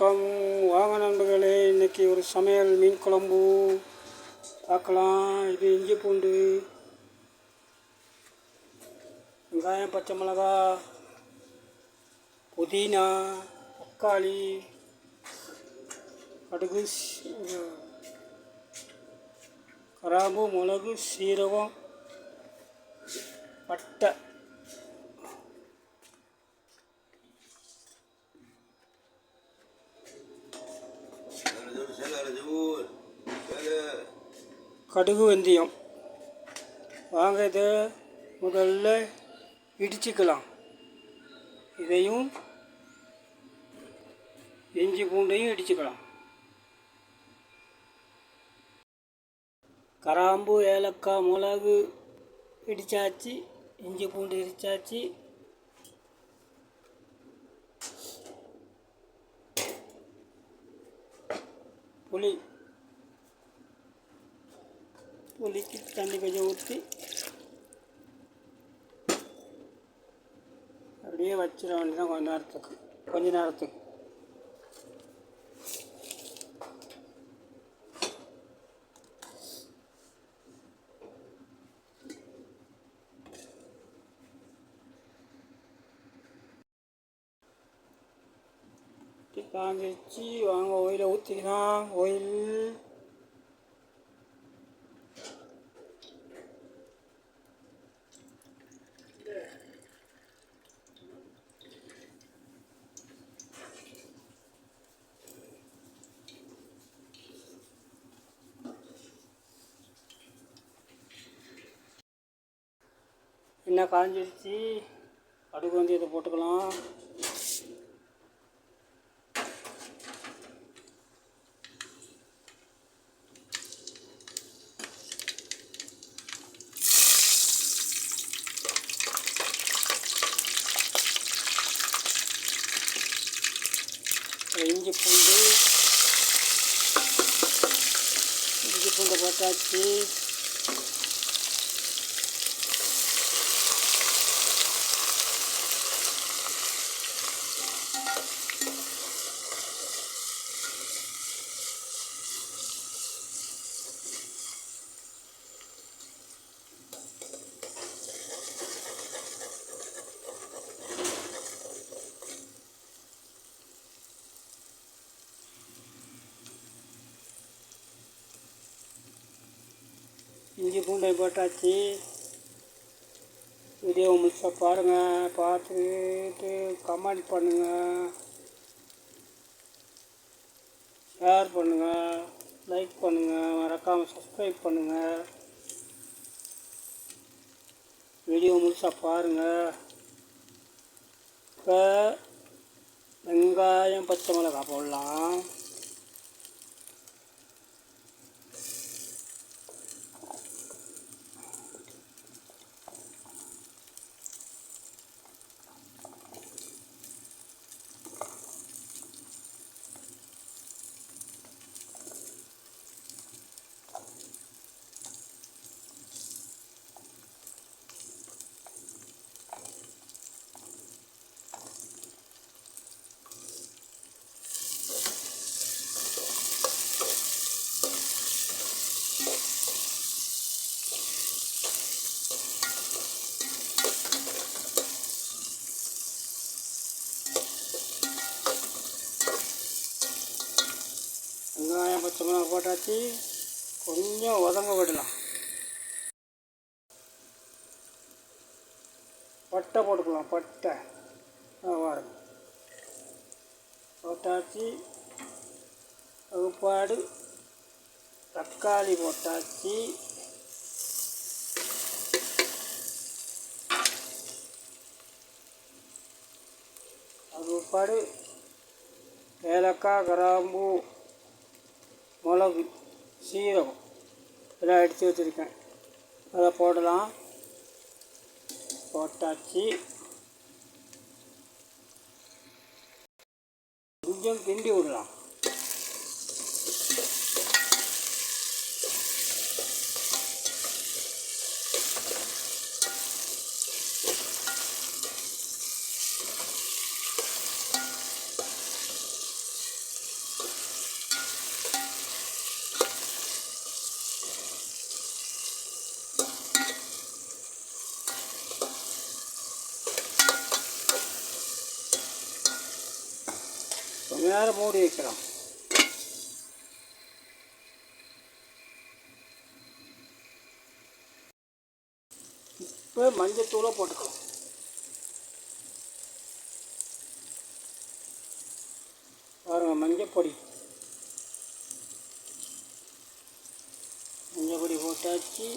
வணக்கம். வாங்க நண்பர்களே இன்னைக்கு ஒரு சமையல் மீன் குழம்பு. பார்க்கலாம். இது இஞ்சி பூண்டு வெங்காயம் பச்சை மிளகா புதினா தக்காளி கடுகு சீ- கிராம்பு மிளகு சீரகம் பட்டை. கடுகு வெந்தயம். வாங்க இதை முதல்ல இடிச்சுக்கலாம். இதையும் இஞ்சி பூண்டையும் இடிச்சுக்கலாம். கராம்பு ஏலக்காய் மிளகு இடித்தாச்சு இஞ்சி பூண்டு இடித்தாச்சு புளி. புளிக்கு தண்ணி கொஞ்சம் ஊற்றி அப்படியே வச்சிட வேண்டியதான் கொஞ்ச நேரத்துக்கு கொஞ்ச நேரத்துக்கு காஞ்சிச்சு வாங்க ஓயிலை ஊற்றிக்கலாம் ஓயில் என்ன காஞ்சிருச்சு? அடுக்கு வந்து இதை போட்டுக்கலாம். இஞ்சி பூண்டு. இஞ்சி பூண்டு போட்டாச்சு. இஞ்சி பூண்டை போட்டாச்சு. வீடியோ முழுசாக பாருங்கள் பார்த்துட்டு கமெண்ட் பண்ணுங்கள் ஷேர் பண்ணுங்கள் லைக் பண்ணுங்கள் மறக்காமல் சப்ஸ்கிரைப் பண்ணுங்கள் வீடியோ முழுசாக பாருங்கள் இப்போ வெங்காயம் பச்சை மிளகாய் போடலாம் வெங்காயம் பச்சை மிளகா போட்டாச்சு. கொஞ்சம் உதங்க விடலாம். பட்டை போட்டுக்கலாம் பட்டை. ஆ, போட்டாச்சு. வகுப்பாடு. தக்காளி போட்டாச்சு. வகுப்பாடு. ஏலக்காய் கிராம்பு. மிளகு சீரகம் இதெல்லாம் அடித்து வச்சுருக்கேன். அதை போடலாம். போட்டாச்சு. கொஞ்சம் கிண்டி விடலாம். கொஞ்ச நேரம் மூடி வைக்கலாம் இப்போ மஞ்சத்தூளை போட்டுக்கலாம். பாருங்க மஞ்சள் பொடி. மஞ்சள் பொடி போட்டாச்சு.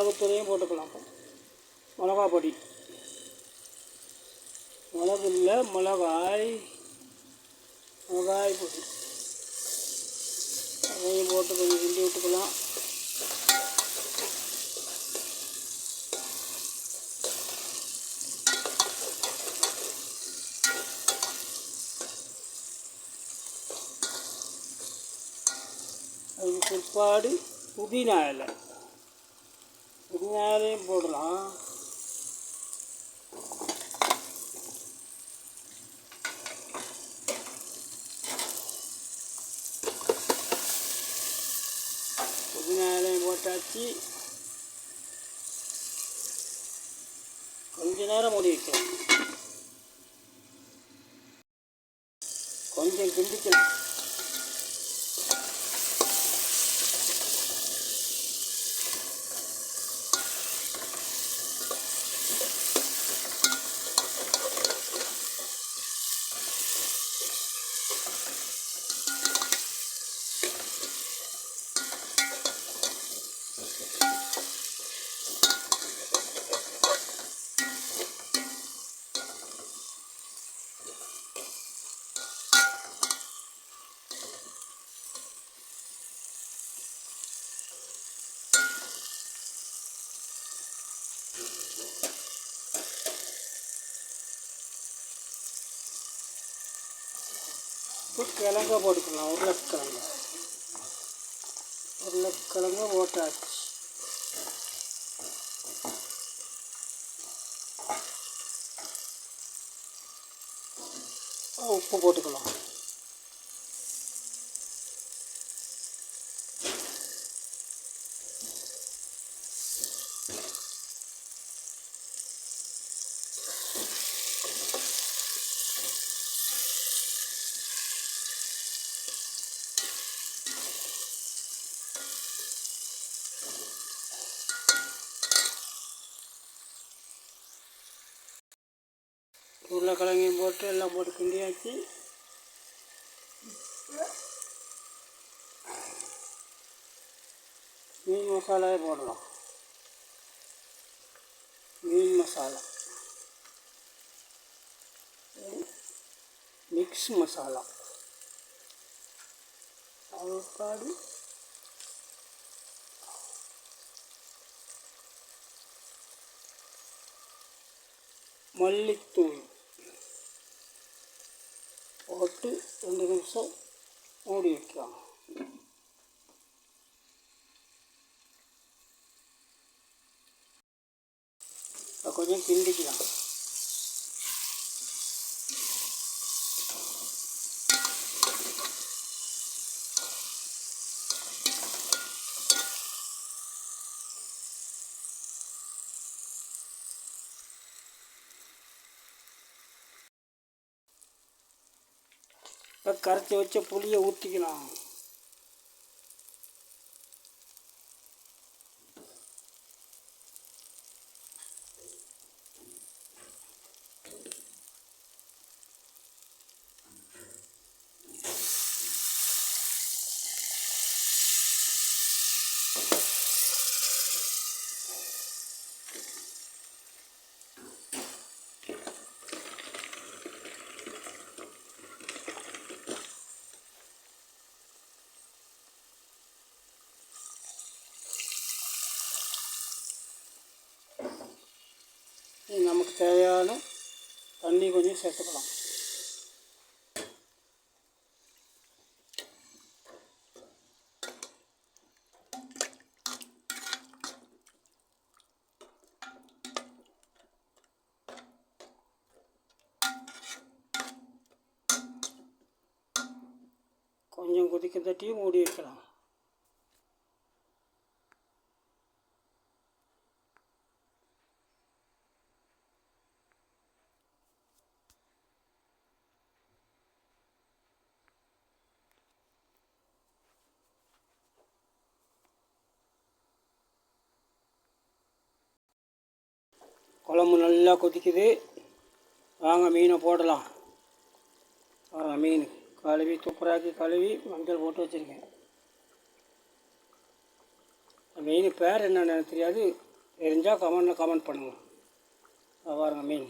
மிளகுத்தூளையும் போட்டுக்கலாம். மிளகா பொடி மிளகு இல்லை மிளகாய் மிளகாய் பொடி. அதையும் போட்டு கொஞ்சம் கிண்டி விட்டுக்கலாம். அதுக்கு பிற்பாடு புதினா இலை. புதினாலையும் போடலாம். புதினாலையும் போட்டாச்சு. கொஞ்ச நேரம் மூடி வைக்கலாம். கொஞ்சம் கிண்டிக்கலாம். இப்போ கிழங்க போட்டுக்கலாம் உருளைக்கிழங்கு. உருளைக்கிழங்கு போட்டாச்சு. உப்பு போட்டுக்கலாம். உருளைக்கிழங்கையும் போட்டு எல்லாம் போட்டு கிண்டியாச்சு மீன் மசாலாவே போடலாம் மீன் மசாலா மிக்ஸ் மசாலா அவக்காடு மல்லித்தூள் போட்டு ரெண்டு நிமிஷம் மூடி வைக்கலாம் இப்போ கொஞ்சம் கிண்டிக்கலாம் இப்போ கரைச்சி வச்ச புளியை ஊற்றிக்கலாம் ചേർത്തുക്കണം கொஞ்சம் கொதிக்கிறதாட்டியும் மூடி வைக்கலாம் குழம்பு நல்லா கொதிக்குது. வாங்க மீனை போடலாம். பாருங்க மீன். கழுவி துப்புராக்கி கழுவி மஞ்சள் போட்டு வச்சுருக்கேன். மீன் பேர் என்னென்னு தெரியாது. தெரிஞ்சால் கமெண்டில் கமெண்ட் பண்ணுங்கள் பாருங்கள் மீன்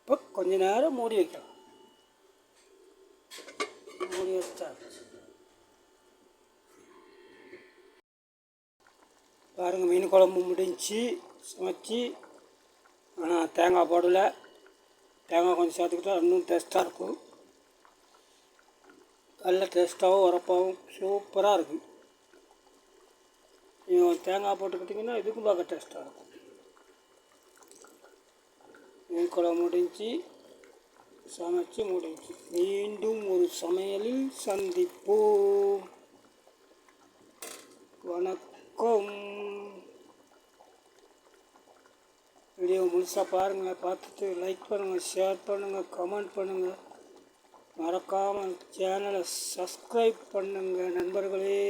இப்போ கொஞ்ச நேரம் மூடி வைக்கலாம் மூடி வச்சா பாருங்கள் மீன் குழம்பு முடிஞ்சு சமைச்சி. ஆனால் தேங்காய் போடலை. தேங்காய் கொஞ்சம் சேர்த்துக்கிட்டா இன்னும் டேஸ்ட்டாக இருக்கும். நல்ல டேஸ்ட்டாகவும் உரப்பாகவும் சூப்பராக இருக்கும். நீங்கள் தேங்காய் போட்டுக்கிட்டிங்கன்னா இதுக்கும் பார்க்க டேஸ்ட்டாக இருக்கும். மீன் குழம்பு முடிஞ்சு சமைச்சு முடிச்சு மீண்டும் ஒரு சமையலில் சந்திப்போம். வணக்கம். வீடியோ முழுசாக பாருங்கள் பார்த்துட்டு லைக் பண்ணுங்கள் ஷேர் பண்ணுங்கள் கமெண்ட் பண்ணுங்கள் மறக்காமல் சேனலை சப்ஸ்கிரைப் பண்ணுங்கள் நண்பர்களே.